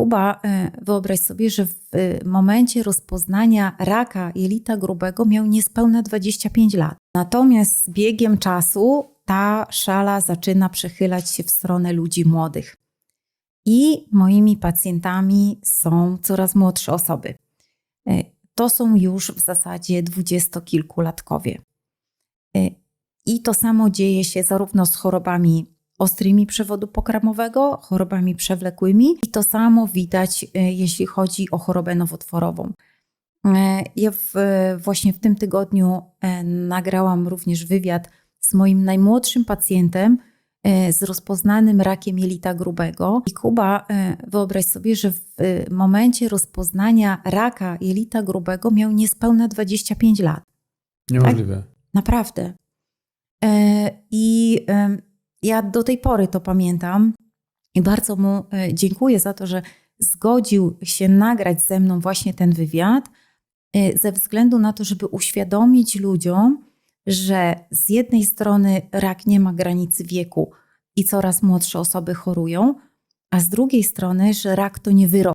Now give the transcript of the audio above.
Kuba, e, wyobraź sobie, że w e, momencie rozpoznania raka jelita grubego miał niespełna 25 lat. Natomiast z biegiem czasu ta szala zaczyna przechylać się w stronę ludzi młodych. I moimi pacjentami są coraz młodsze osoby. E, To są już w zasadzie dwudziestokilkulatkowie. I to samo dzieje się zarówno z chorobami ostrymi przewodu pokarmowego, chorobami przewlekłymi i to samo widać, e, jeśli chodzi o chorobę nowotworową. E, Ja w, właśnie w tym tygodniu e, nagrałam również wywiad z moim najmłodszym pacjentem e, z rozpoznanym rakiem jelita grubego. I Kuba, e, wyobraź sobie, że w e, momencie rozpoznania raka jelita grubego miał niespełna 25 lat. Niemożliwe. Naprawdę. E, I ja do tej pory to pamiętam i bardzo mu e, dziękuję za to, że zgodził się nagrać ze mną właśnie ten wywiad, e, ze względu na to, żeby uświadomić ludziom, że z jednej strony rak nie ma granicy wieku i coraz młodsze osoby chorują, a z drugiej strony, że rak to nie wyrok.